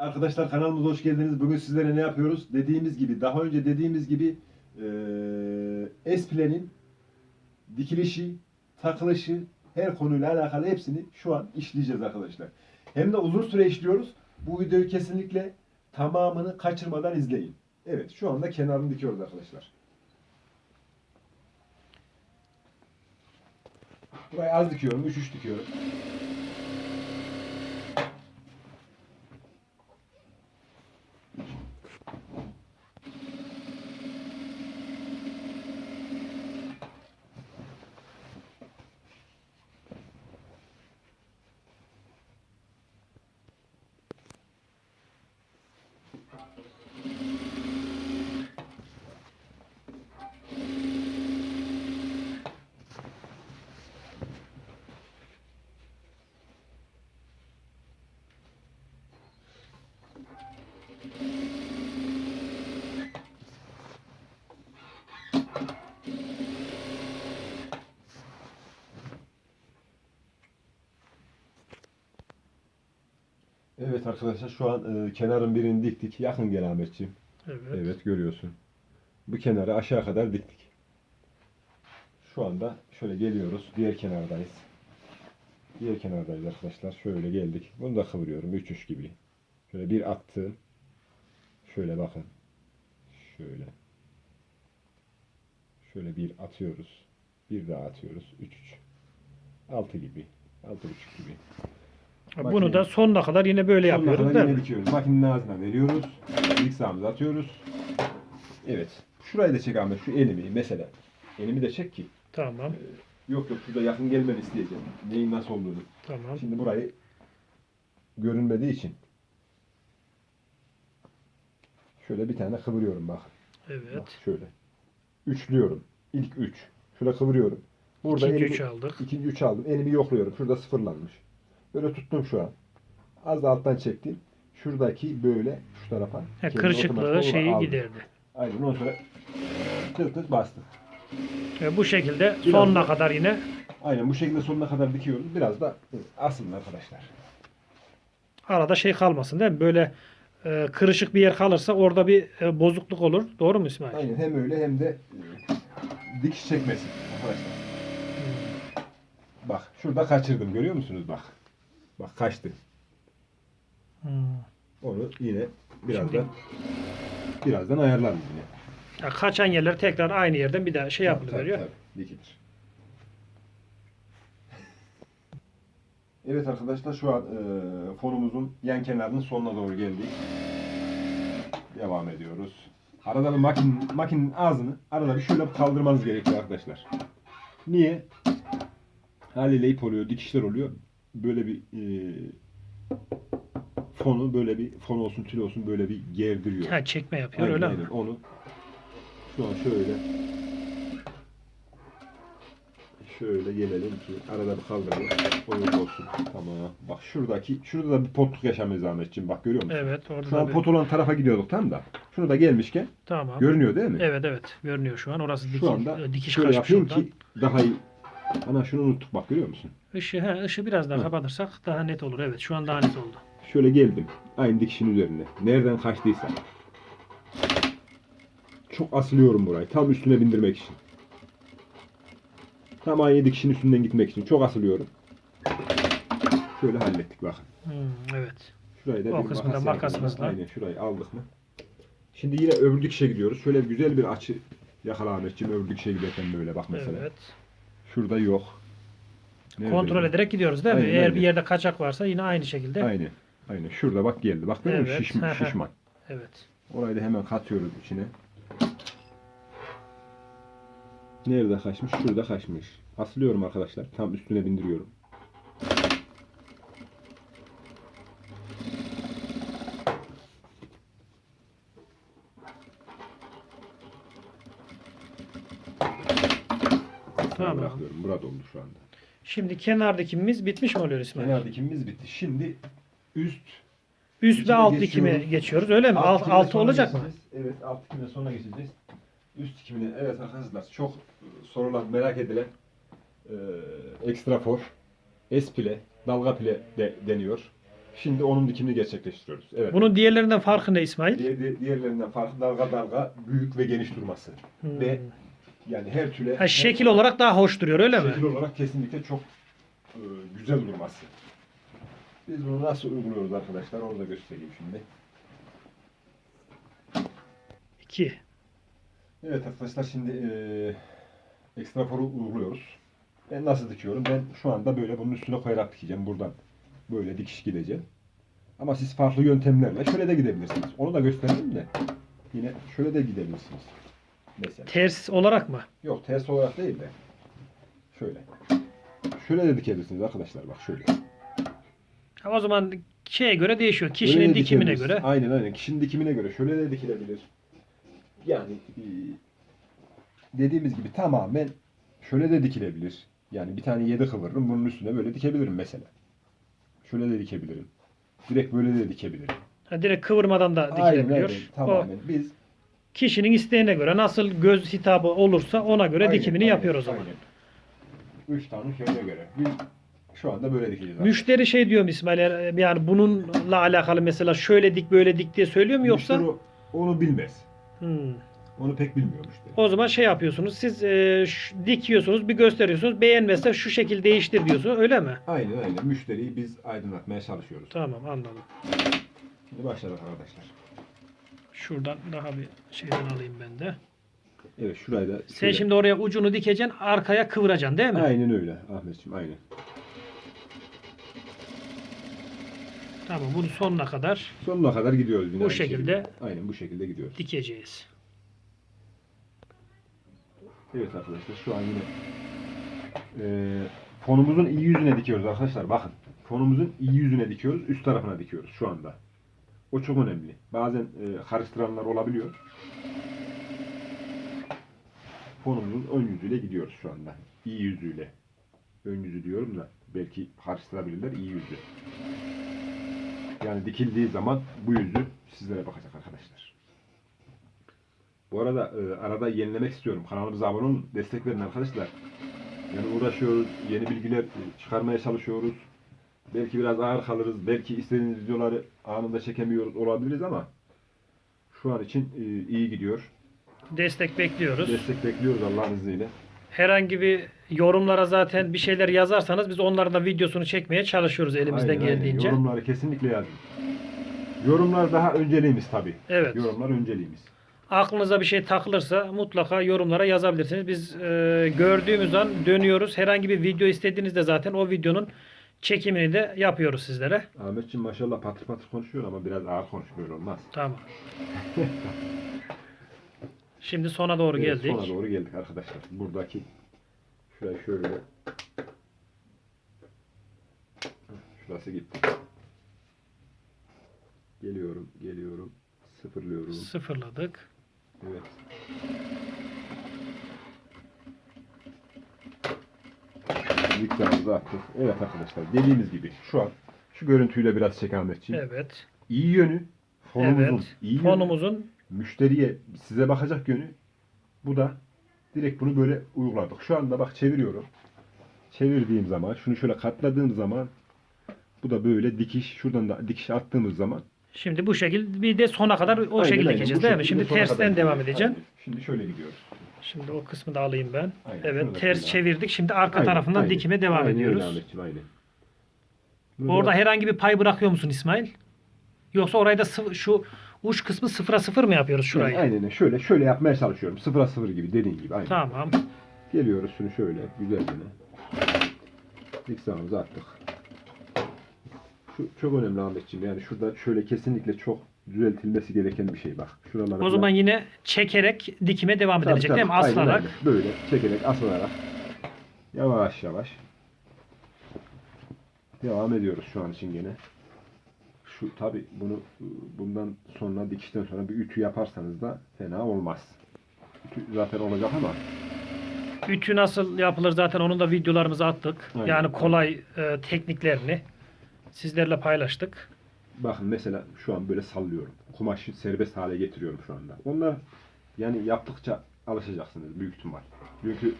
Arkadaşlar kanalımıza hoş geldiniz. Bugün sizlere ne yapıyoruz? Dediğimiz gibi, daha önce dediğimiz gibi eee Esplane'in dikilişi, takılışı, her konuyla alakalı hepsini şu an işleyeceğiz arkadaşlar. Hem de uzun süre işliyoruz. Bu videoyu kesinlikle tamamını kaçırmadan izleyin. Evet, şu anda kenarını dikiyoruz arkadaşlar. Burayı az dikiyorum, 3-3 dikiyorum. Evet arkadaşlar şu an e, kenarın birini diktik. Yakın gel Ahmetciğim. Evet. Evet görüyorsun. Bu kenarı aşağı kadar diktik. Şu anda şöyle geliyoruz. Diğer kenardayız. Diğer kenardayız arkadaşlar. Şöyle geldik. Bunu da kıvırıyorum. 3-3 gibi. Şöyle bir attım. Şöyle bakın. Şöyle. Şöyle bir atıyoruz. Bir daha atıyoruz. 3-3. 6 gibi. 6.5 gibi. Bunu da sonuna kadar yine böyle Sonuna yapıyoruz kadar değil yine mi? dikiyoruz. Makinenin ağzına veriyoruz. İlk atıyoruz. Evet. Şurayı da çek Ahmet. Şu elimi mesela. Elimi de çek ki. Tamam. Yok yok şurada yakın gelmeni isteyeceğim. Neyin nasıl olduğunu. Tamam. Şimdi burayı görünmediği için şöyle bir tane kıvırıyorum bak. Bak Evet. şöyle. Üçlüyorum. İlk üç. Şöyle kıvırıyorum. Burada İkinci elimi- üç aldık. İkinci üç aldım. Elimi yokluyorum. Şurada sıfırlanmış. Böyle tuttum şu an. Az da alttan çektim. Şuradaki böyle şu tarafa. Kendini kırışıklığı şeyi aldı. giderdi. Aynen ondan sonra tık tık bastım. Ve bu şekilde Biraz sonuna da- kadar yine Aynen bu şekilde sonuna kadar dikiyoruz. Biraz da asılın arkadaşlar. arada şey kalmasın değil mi? Böyle e, kırışık bir yer kalırsa orada bir e, bozukluk olur. Doğru mu İsmail? Aynen hem öyle hem de e, dikiş çekmesin arkadaşlar. Hmm. Bak şurada kaçırdım görüyor musunuz bak. Bak kaçtı. Hmm. Onu yine birazdan Şimdi- birazdan ayarlarız yine. Ya kaçan yerler tekrar aynı yerden bir daha şey yapılıyor. tabii, tabii, dikilir. Evet arkadaşlar şu an e, fonumuzun yan kenarının sonuna doğru geldik. Devam ediyoruz. Arada bir makin, makinenin ağzını arada bir şöyle kaldırmanız gerekiyor arkadaşlar. Niye? Haliyle ip oluyor, dikişler oluyor. Böyle bir e, fonu böyle bir fon olsun, tül olsun böyle bir gerdiriyor. Ha, çekme yapıyor Aynen, öyle aynen. mi? Onu şu an şöyle şöyle gelelim ki arada bir kaldıralım. Oyun olsun. Tamam. Bak şuradaki şurada da bir potluk yaşamıyor Ahmetciğim. Bak görüyor musun? Evet orada Şu an bir- pot olan tarafa gidiyorduk tam da. Şunu da gelmişken Tamam. görünüyor değil mi? Evet evet görünüyor şu an. Orası Şu anda e, dikiş şöyle kaçmış yapayım oradan. ki daha iyi. Ana şunu unuttuk bak görüyor musun? Işığı, he, ışığı biraz daha kapatırsak daha net olur. Evet şu an daha net oldu. Şöyle geldim. Aynı dikişin üzerine. Nereden kaçtıysa. Çok asılıyorum burayı. Tam üstüne bindirmek için. Tam aynı dikişin üstünden gitmek için. Çok asılıyorum. Şöyle hallettik bakın. Hmm, evet. Şurayı da O bir kısmını makas da yardımıyla- makasımızla. Aynen şurayı aldık mı? Şimdi yine öbür dikişe gidiyoruz. Şöyle güzel bir açı yakala Ahmetciğim. Öbür dikişe giderken böyle bak mesela. Evet. Şurada yok. Nerede Kontrol ederek gidiyoruz değil mi? Aynen, Eğer aynen. bir yerde kaçak varsa yine aynı şekilde. Aynen. Aynen. Şurada bak geldi. Bak? Evet, Şişman, hı hı. şişman. Evet. Orayı da hemen katıyoruz içine. Nerede kaçmış? Şurada kaçmış. Asılıyorum arkadaşlar. Tam üstüne bindiriyorum. Tamam. Bırakıyorum. Burada oldu şu anda. Şimdi kenar dikimimiz bitmiş mi oluyor İsmail? Kenar dikimimiz bitti. Şimdi üst Üst ve alt geçiyoruz. dikime geçiyoruz öyle mi? Alt Alt, altı olacak mı? Evet alt dikimine sonra geçeceğiz. Üst dikimine evet arkadaşlar çok sorulan merak edilen e, ekstra for, S pile, dalga pile de deniyor. Şimdi onun dikimini gerçekleştiriyoruz. Evet. Bunun diğerlerinden farkı ne İsmail? Diğer- diğer- diğerlerinden farklı dalga dalga büyük ve geniş durması. Hmm. Ve yani her türlü Ha, şekil olarak daha hoş duruyor öyle mi? şekil olarak kesinlikle çok e, güzel durması. Biz bunu nasıl uyguluyoruz arkadaşlar? Onu da göstereyim şimdi. 2. Evet arkadaşlar şimdi e, ekstra foru uyguluyoruz. Ben nasıl dikiyorum? Ben şu anda böyle bunun üstüne koyarak dikeceğim buradan. Böyle dikiş gideceğim. Ama siz farklı yöntemlerle şöyle de gidebilirsiniz. Onu da göstereyim de yine şöyle de gidebilirsiniz. Mesela. Ters olarak mı? Yok ters olarak değil de şöyle. Şöyle de dikebilirsiniz arkadaşlar bak şöyle. Ha, O zaman şeye göre değişiyor. Böyle Kişinin de dikimine dikebiliriz. göre. Aynen aynen. Kişinin dikimine göre şöyle de dikilebilir. Yani e, dediğimiz gibi tamamen şöyle de dikilebilir. Yani bir tane yedi kıvırırım bunun üstüne böyle dikebilirim mesela. Şöyle de dikebilirim. Direkt böyle de dikebilirim. Ha, direkt kıvırmadan da Aynen dikilebiliyor. aynen. O Tamamen. Biz kişinin isteğine göre nasıl göz hitabı olursa ona göre Aynen, dikimini aynen, yapıyor o zaman. aynen. Üç tane şeyine göre. Biz şu anda böyle dikeceğiz. Müşteri şey diyor mu İsmail er- yani bununla alakalı mesela şöyle dik böyle dik diye söylüyor mu yoksa? Müşteri onu bilmez. Hmm. Onu pek bilmiyor müşteri. O zaman şey yapıyorsunuz. Siz e, dikiyorsunuz, bir gösteriyorsunuz. Beğenmezse şu şekil değiştir diyorsun. Öyle mi? Aynen aynen. Müşteriyi biz aydınlatmaya çalışıyoruz. Tamam anladım. Şimdi başladık arkadaşlar. Şuradan daha bir şeyden alayım ben de. Evet şurayı da Sen şöyle- şimdi oraya ucunu dikeceksin, arkaya kıvıracaksın değil mi? Aynen öyle Ahmetciğim aynen. Tamam bunu sonuna kadar Sonuna kadar gidiyoruz. yine Bu aynı şekilde. Aynen bu şekilde gidiyoruz. dikeceğiz. Evet arkadaşlar şu an yine eee fonumuzun iyi yüzüne dikiyoruz arkadaşlar. Bakın fonumuzun iyi yüzüne dikiyoruz. Üst tarafına dikiyoruz şu anda. O çok önemli. Bazen eee, karıştıranlar olabiliyor. Fonumuzun ön yüzüyle gidiyoruz şu anda. İyi yüzüyle. Ön yüzü diyorum da belki karıştırabilirler iyi yüzü. Yani dikildiği zaman bu yüzü sizlere bakacak arkadaşlar. Bu arada e, arada yenilemek istiyorum. Kanalımıza abone olun. Destek verin arkadaşlar. Yani uğraşıyoruz. Yeni bilgiler e, çıkarmaya çalışıyoruz. Belki biraz ağır kalırız. Belki istediğiniz videoları anında çekemiyoruz olabiliriz ama şu an için e, iyi gidiyor. Destek bekliyoruz. Destek bekliyoruz Allah'ın izniyle. Herhangi bir yorumlara zaten bir şeyler yazarsanız biz onların da videosunu çekmeye çalışıyoruz elimizden Aynen, aynen. geldiğince. Yorumları kesinlikle yazın. Yorumlar daha önceliğimiz tabii. Evet. Yorumlar önceliğimiz. Aklınıza bir şey takılırsa mutlaka yorumlara yazabilirsiniz. Biz e, gördüğümüz an dönüyoruz. Herhangi bir video istediğinizde zaten o videonun çekimini de yapıyoruz sizlere. Ahmetciğim maşallah patır patır konuşuyor ama biraz ağır konuşuyor olmaz. Tamam. Şimdi sona doğru Evet, geldik. Sona doğru geldik arkadaşlar. Buradaki şuraya şöyle şurası gitti. Geliyorum, geliyorum. Sıfırlıyorum. Sıfırladık. Evet. Miktarımızı attık. Evet arkadaşlar dediğimiz gibi şu an şu görüntüyle biraz çek Ahmetciğim. Evet. İyi yönü fonumuzun Evet. iyi yönü, Fonumuzun müşteriye size bakacak yönü bu da direkt bunu böyle uyguladık. Şu anda bak çeviriyorum. Çevirdiğim zaman şunu şöyle katladığım zaman bu da böyle dikiş şuradan da dikiş attığımız zaman şimdi bu şekil bir de sona kadar o Aynen, şekilde aynen. gideceğiz Bu değil mi? şekilde Şimdi tersten devam edeceğim. Şimdi şöyle gidiyoruz. Şimdi o kısmı da alayım ben. Aynen, Evet ters çevirdik. Şimdi arka Aynen, tarafından aynen. dikime devam Aynen öyle ediyoruz. Ahmetciğim, aynen. Orada herhangi bir pay bırakıyor musun İsmail? Yoksa orayı da sıfır- şu uç kısmı sıfıra sıfır mı yapıyoruz şurayı? Yani aynen şöyle şöyle yapmaya çalışıyorum. Sıfıra sıfır gibi dediğin gibi. Aynen. Tamam. Geliyoruz şunu şöyle güzelce. Diksamımızı attık. Şu çok önemli Ahmetciğim. Yani şurada şöyle kesinlikle çok düzeltilmesi gereken bir şey bak. Şuraları O zaman yine çekerek dikime devam Tabii, edilecek tabii. değil mi? Aynen, Asılarak. Böyle çekerek asılarak yavaş yavaş devam ediyoruz şu an için gene. Şu tabi bunu bundan sonra dikişten sonra bir ütü yaparsanız da fena olmaz. Ütü zaten olacak ama Ütü nasıl yapılır zaten onun da videolarımızı attık. Aynen. Yani kolay e, tekniklerini sizlerle paylaştık. Bakın mesela şu an böyle sallıyorum. Kumaşı serbest hale getiriyorum şu anda. Onlar yani yaptıkça alışacaksınız büyük ihtimal. Çünkü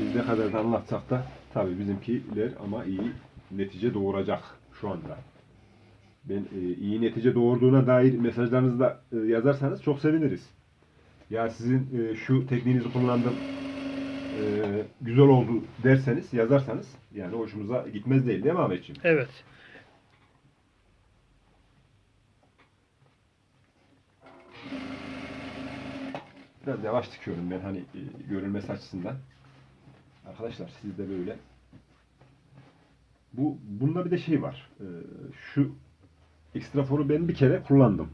biz ne kadar da anlatsak da tabi bizimkiler ama iyi netice doğuracak şu anda. Ben e, iyi netice doğurduğuna dair mesajlarınızı da e, yazarsanız çok seviniriz. Ya sizin e, şu tekniğinizi kullandım e, güzel oldu derseniz yazarsanız yani hoşumuza gitmez değil değil mi Ahmetciğim? Evet. Biraz yavaş dikiyorum ben hani e, görülmesi açısından. Arkadaşlar siz de böyle. Bu bunda bir de şey var. E, şu ekstraforu ben bir kere kullandım.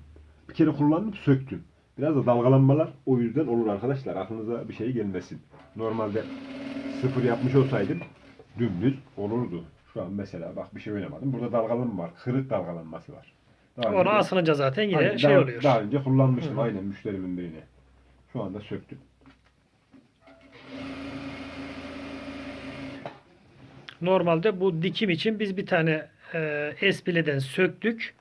Bir kere kullandım söktüm. Biraz da dalgalanmalar o yüzden olur arkadaşlar. Aklınıza bir şey gelmesin. Normalde sıfır yapmış olsaydım dümdüz olurdu. Şu an mesela bak bir şey oynamadım. Burada dalgalanma var. Kırık dalgalanması var. Daha Ona önce- asılınca zaten yine Aynen, şey daha, oluyor. Daha önce kullanmıştım hı. aynen müşterimin birine. Şu anda söktüm. Normalde bu dikim için biz bir tane e, espileden söktük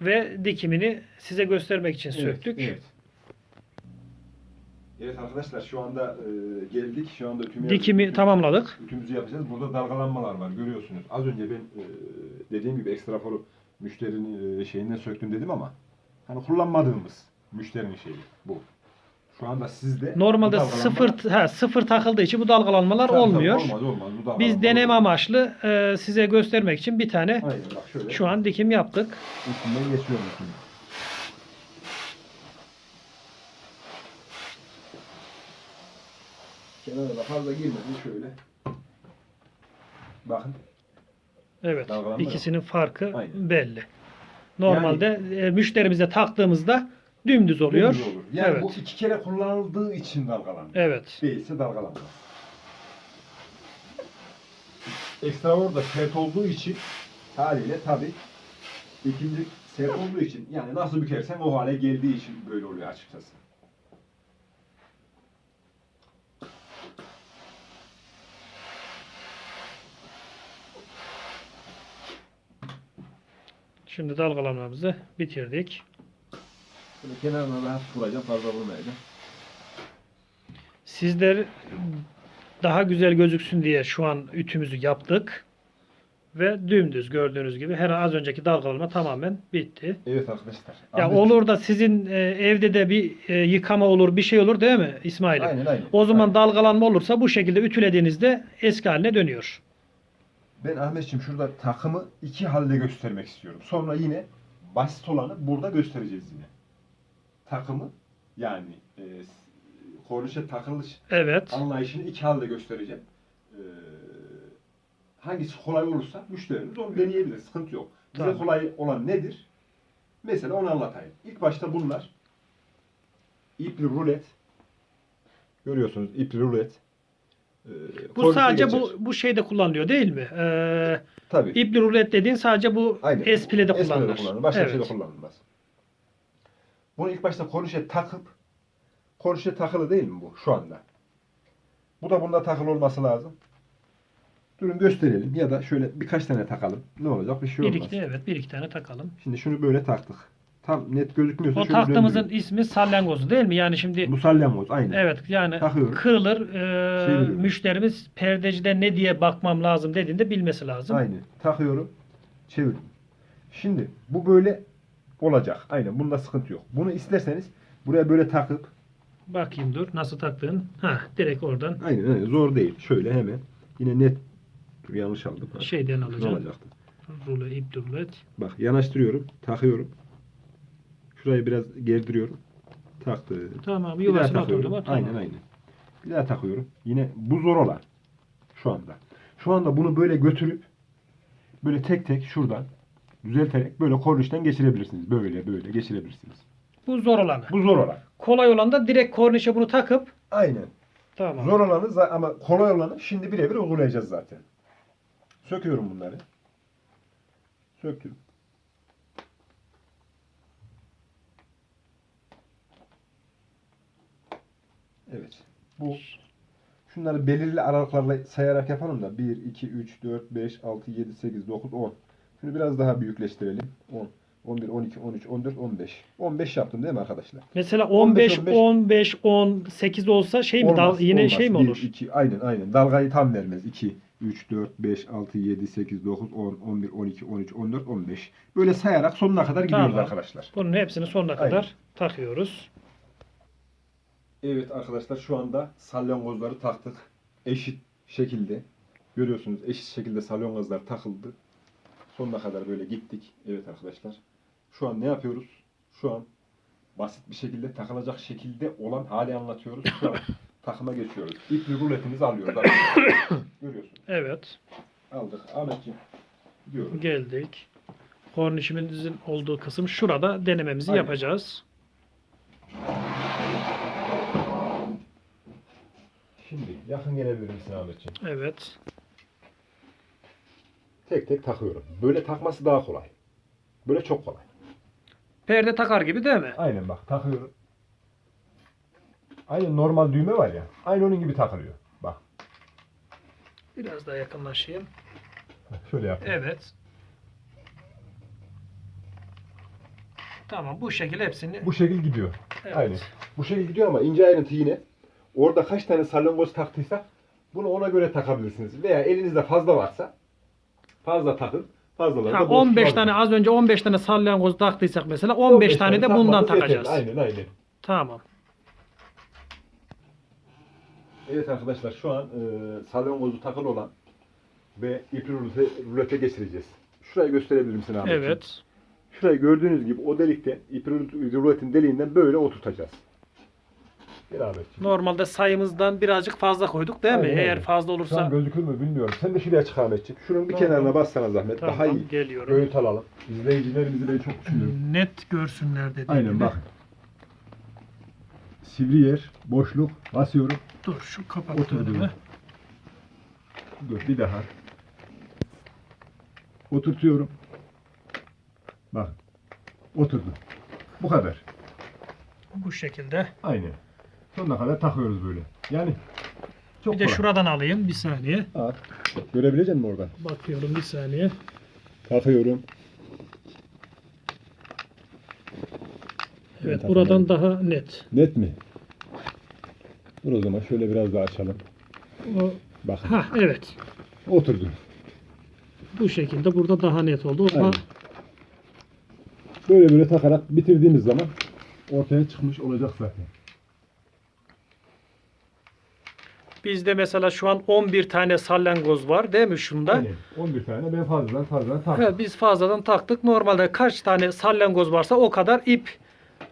ve dikimini size göstermek için söktük. Evet. Evet arkadaşlar şu anda e, geldik. Şu anda ütümü Dikimi tamamladık. Ütümüzü yapacağız. Burada dalgalanmalar var görüyorsunuz. Az önce ben e, dediğim gibi ekstra foru müşterinin e, şeyinden söktüm dedim ama hani kullanmadığımız müşterinin şeyi bu. Şu anda sizde Normalde bu sıfır ha, sıfır takıldığı için bu dalgalanmalar Tabii, tabii, olmuyor. Olmaz olmaz. Bu dalgalanma Biz deneme olmaz. amaçlı e, size göstermek için bir tane Aynen bak şöyle. şu an dikim yaptık. üstünden geçiyorum şimdi. Kenara da fazla girmedi şöyle. Bakın. Evet. Dalgalanma yok. ikisinin farkı Aynen. belli. Normalde e, müşterimize taktığımızda dümdüz oluyor. Dümdüz olur. Yani evet. bu iki kere kullanıldığı için dalgalanıyor. Evet. Değilse dalgalanmaz. Ekstra orada sert olduğu için haliyle tabi ikinci sert olduğu için yani nasıl bükersen o hale geldiği için böyle oluyor açıkçası. Şimdi dalgalanmamızı bitirdik. Böyle kenarına hafif vuracağım fazla vurmayacağım. Sizler daha güzel gözüksün diye şu an ütümüzü yaptık. Ve dümdüz gördüğünüz gibi her az önceki dalgalanma tamamen bitti. Evet arkadaşlar. Ya Ahmet- olur da sizin e, evde de bir e, yıkama olur, bir şey olur değil mi İsmail'im? Aynen aynen. O zaman Aynen. dalgalanma olursa bu şekilde ütülediğinizde eski haline dönüyor. Ben Ahmetciğim şurada takımı iki halde göstermek istiyorum. Sonra yine basit olanı burada göstereceğiz yine. Takımı yani e, kornişe takılış Evet. anlayışını iki halde göstereceğim. E, hangisi kolay olursa müşterimiz onu deneyebilir. Sıkıntı yok. Bize Tamam. kolay olan nedir? Mesela onu anlatayım. İlk başta bunlar ipli rulet. Görüyorsunuz ipli rulet. E, Bu sadece geçer. bu bu şeyde kullanılıyor değil mi? Ee, Tabii. ipli rulet dediğin sadece bu Aynen. Espride kullanılır. kullanılır. Başka bir evet. şeyde kullanılmaz. Bunu ilk başta kornişe takıp kornişe takılı değil mi bu şu anda? Bu da bunda takılı olması lazım. Durun gösterelim ya da şöyle birkaç tane takalım. Ne olacak? Bir şey Bir olmaz. iki, evet bir iki tane takalım. Şimdi şunu böyle taktık. Tam net gözükmüyorsa O şöyle taktığımızın döndürüyorum. ismi salyangozu değil mi? Yani şimdi Musallemboz aynı. evet yani Takıyorum. kırılır e, Çeviriyorum. müşterimiz perdecide ne diye bakmam lazım dediğinde bilmesi lazım. Aynı. Takıyorum. Çeviriyorum. Şimdi bu böyle olacak. Aynen. Bunda sıkıntı yok. Bunu isterseniz buraya böyle takıp Bakayım dur nasıl taktığın. Ha direkt oradan Aynen aynen zor değil. Şöyle hemen yine net dur yanlış aldım. Ha. şeyden Ne alacağım. olacaktı? Rulo ip rulet. Bak yanaştırıyorum, takıyorum. Şurayı biraz gerdiriyorum. Taktım. Tamam Bir daha yuvasına takıyorum. Tamam. Aynen aynen. Bir daha takıyorum. Yine bu zor olan şu anda. Şu anda bunu böyle götürüp böyle tek tek şuradan düzelterek böyle kornişten geçirebilirsiniz. Böyle böyle geçirebilirsiniz. Bu zor olanı. Bu zor olan. Kolay olan da direkt kornişe bunu takıp Aynen. tamam. Zor olanı za- ama kolay olanı şimdi birebir uygulayacağız zaten. Söküyorum bunları. Söktüm. Evet. Bu şunları belirli aralıklarla sayarak yapalım da 1, 2, 3, 4, 5, 6, 7, 8, 9, 10. Şunu biraz daha büyükleştirelim. 10. 11, 12, 13, 14, 15. 15 yaptım değil mi arkadaşlar? Mesela 15 15, 15 18 olsa şey mi dal, Olmaz, yine olmaz. şey mi olur? iki, aynen aynen. Dalgayı tam vermez. 2, 3, 4, 5, 6, 7, 8, 9, 10, 11, 12, 13, 14, 15. Böyle sayarak sonuna kadar gidiyoruz Tamam. arkadaşlar. Bunun hepsini sonuna Aynen. kadar takıyoruz. Evet arkadaşlar şu anda salyangozları taktık. Eşit şekilde. Görüyorsunuz eşit şekilde salyangozlar takıldı. Sonuna kadar böyle gittik. Evet arkadaşlar. Şu an ne yapıyoruz? Şu an basit bir şekilde takılacak şekilde olan hali anlatıyoruz. Şu an takıma geçiyoruz. İlk ruletimizi alıyoruz. arkadaşlar. Görüyorsunuz. Evet. Aldık. Ahmetciğim. Gidiyoruz. Geldik. Kornişimizin olduğu kısım şurada denememizi Aynen. yapacağız. Şimdi yakın gelebilir misin Ahmetciğim? Evet. Tek tek takıyorum. Böyle takması daha kolay. Böyle çok kolay. Perde takar gibi değil mi? Aynen bak takıyorum. Aynen normal düğme var ya. Aynı onun gibi takılıyor. Bak Biraz daha yakınlaşayım. şöyle yap. Evet. Tamam bu şekilde hepsini Bu şekil gidiyor. Evet. Aynen. Bu şekil gidiyor ama ince ayrıntı yine. Orada kaç tane salyangoz taktıysak bunu ona göre takabilirsiniz. Veya elinizde fazla varsa fazla takın. Fazlaları Ha, da boş 15 bırakın. tane az önce 15 tane salyangoz taktıysak mesela 15, tane de bundan takmanız takacağız. yeterli. Aynen aynen. Tamam. Evet arkadaşlar şu an e, salyangozu takılı olan ve ipli rulete, rulete geçireceğiz. Şurayı gösterebilir misin Ahmetciğim? Evet. Şurayı gördüğünüz gibi o delikte ipli ruletin deliğinden böyle oturtacağız. Ahmetciğim. Normalde sayımızdan birazcık fazla koyduk değil mi? Aynen, Eğer fazla Şu an olursa gözükür mü bilmiyorum. Sen de şuraya çık Ahmetciğim. Şunun bir Tamam. kenarına bassana zahmet. Tamam, Daha iyi. geliyorum. Görüntü alalım. İzleyicilerimizi ben çok düşünüyorum. net görsünler dediğim Aynen gibi. bak. Sivri yer, boşluk, basıyorum. Dur şu kapattığını. Oturdu. Dur bir daha. Oturtuyorum. Bak. Oturdu. Bu kadar. Bu şekilde. Aynen. Sonuna kadar takıyoruz böyle. Yani çok Bir de kolay. şuradan alayım bir saniye. At. Görebilecek misin oradan? Bakıyorum bir saniye. Takıyorum. Evet, Evet, buradan daha net. Net mi? Dur o zaman şöyle biraz daha açalım. O, Bakın. ha evet. Oturdu. Bu şekilde burada daha net oldu. O zaman Aynen. Böyle böyle takarak bitirdiğimiz zaman ortaya çıkmış olacak zaten. Bizde mesela şu an 11 tane salyangoz var değil mi şunda? Aynen. 11 tane ben fazladan fazladan taktım. Evet, biz fazladan taktık. Normalde kaç tane salyangoz varsa o kadar ip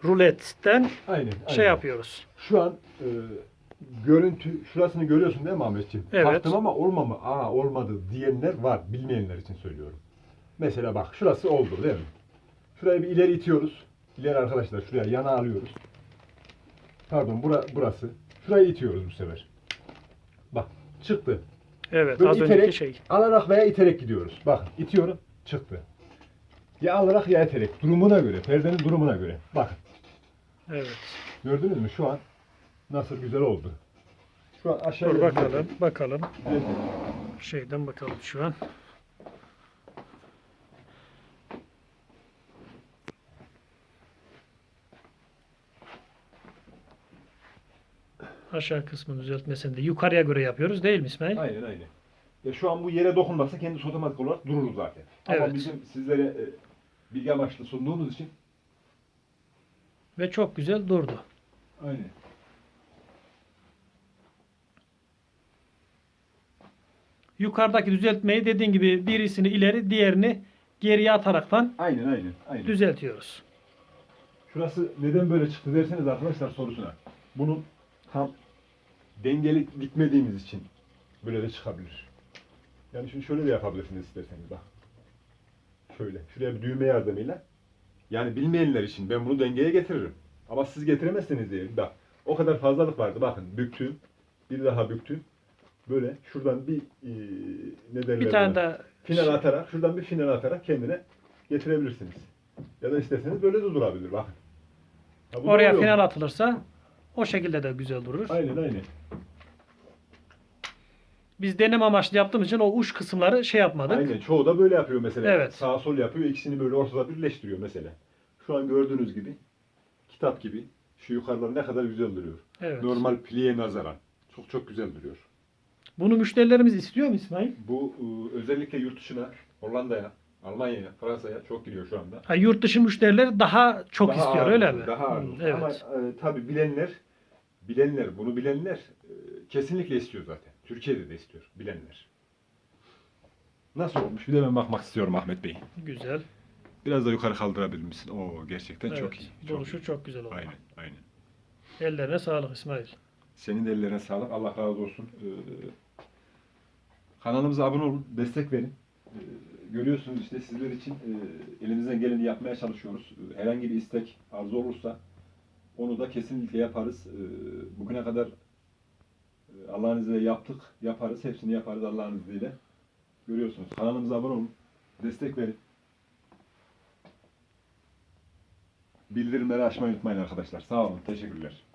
ruletten Aynen. şey aynen. yapıyoruz. Şu an e, görüntü şurasını görüyorsun değil mi Ahmetciğim? Evet. Taktım ama olmama, aa olmadı diyenler var. Bilmeyenler için söylüyorum. Mesela bak şurası oldu değil mi? Şurayı bir ileri itiyoruz. İleri arkadaşlar şuraya yana alıyoruz. Pardon bura, burası. Şurayı itiyoruz bu sefer. Çıktı. Evet Böyle az iterek, önceki şey. alarak veya iterek gidiyoruz. Bak itiyorum çıktı. Ya alarak ya iterek. Durumuna göre. Perdenin durumuna göre. Bakın. Evet. Gördünüz mü şu an nasıl güzel oldu. Şu an aşağıya Dur bakalım. Bakalım. Evet. Şeyden bakalım şu an. Aşağı kısmını düzeltmesini de yukarıya göre yapıyoruz değil mi İsmail? Aynen aynen. Ya şu an bu yere dokunmazsa kendisi otomatik olarak durur zaten. Ama Evet. bizim sizlere e, bilgi amaçlı sunduğumuz için Ve çok güzel durdu. aynen. Yukarıdaki düzeltmeyi dediğin gibi birisini ileri diğerini geriye ataraktan Aynen aynen. aynen. düzeltiyoruz. Şurası neden böyle çıktı derseniz arkadaşlar sorusuna. Bunun tam dengeli dikmediğimiz için böyle de çıkabilir. Yani şimdi şöyle de yapabilirsiniz isterseniz bak. Şöyle. Şuraya bir düğme yardımıyla. Yani bilmeyenler için ben bunu dengeye getiririm. Ama siz getiremezseniz diyelim. Bak. O kadar fazlalık vardı. Bakın büktüm. Bir daha büktüm. Böyle şuradan bir e, ne derler Bir tane buna? daha final atarak, şuradan bir final atarak kendine getirebilirsiniz. Ya da isterseniz böyle de durabilir bakın. Ha, bu oraya final atılırsa o şekilde de güzel durur. Aynen aynen. Biz deneme amaçlı yaptığımız için o uç kısımları şey yapmadık. Aynen çoğu da böyle yapıyor mesela. Evet. Sağ sol yapıyor ikisini böyle ortada birleştiriyor mesela. Şu an gördüğünüz gibi kitap gibi şu yukarılar ne kadar güzel duruyor. Evet. Normal pliye nazaran. Çok çok güzel duruyor. Bunu müşterilerimiz istiyor mu İsmail? Bu e, özellikle yurt dışına, Hollanda'ya, Almanya'ya, Fransa'ya çok gidiyor şu anda. Ha, yurt dışı müşterileri daha çok Daha istiyor ağır öyle mi? Daha ağır oldu. Evet. Ama e, tabii bilenler, bilenler, bunu bilenler e, kesinlikle istiyor zaten. Türkiye'de de istiyor bilenler. Nasıl olmuş? Bir de ben bakmak istiyorum Ahmet Bey. Güzel. Biraz da yukarı kaldırabilir misin? Oo gerçekten Evet. çok iyi. Çok Duruşu iyi. çok güzel oldu. Aynen, aynen. Ellerine sağlık İsmail. Senin de ellerine sağlık. Allah razı olsun. Ee, kanalımıza abone olun, destek verin. Ee, görüyorsunuz işte sizler için e, elimizden geleni yapmaya çalışıyoruz. Ee, herhangi bir istek, arzu olursa onu da kesinlikle yaparız. Ee, bugüne kadar e, Allah'ın izniyle yaptık, yaparız. Hepsini yaparız Allah'ın izniyle. Görüyorsunuz. Kanalımıza abone olun, destek verin. Bildirimleri açmayı unutmayın arkadaşlar. Sağ olun, teşekkürler.